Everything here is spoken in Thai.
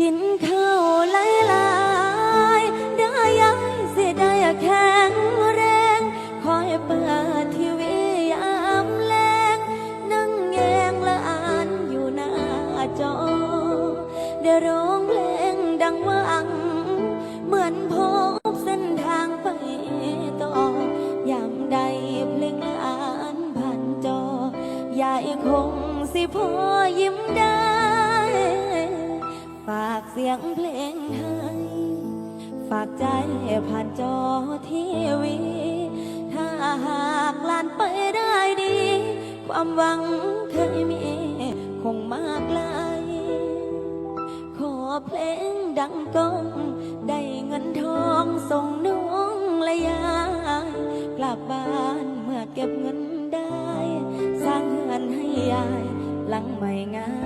กินข้าวหลายๆได้ยังสิได้แข็งแรง คอยเปิดทีวียามแลงนั่งแยงละอ่านอยู่หน้าจอ ได้ร้องเพลงดังวัง เหมือนพบเส้นทางไปต่อยามใดเพลงละอ่านผ่านจอ ยายคงสิพอยิ้มได้ งเพลงให้ฝากใจผ่านจอทีวี ถ้าหากลานไปได้ดี ความหวังเคยมี คงมากไกลขอเพลงดังก้อง ได้เงินทองส่งน้องและยายกลับบ้านเมื่อเก็บเงินได้ สร้างเงินให้ยายหลังไม่งามงาม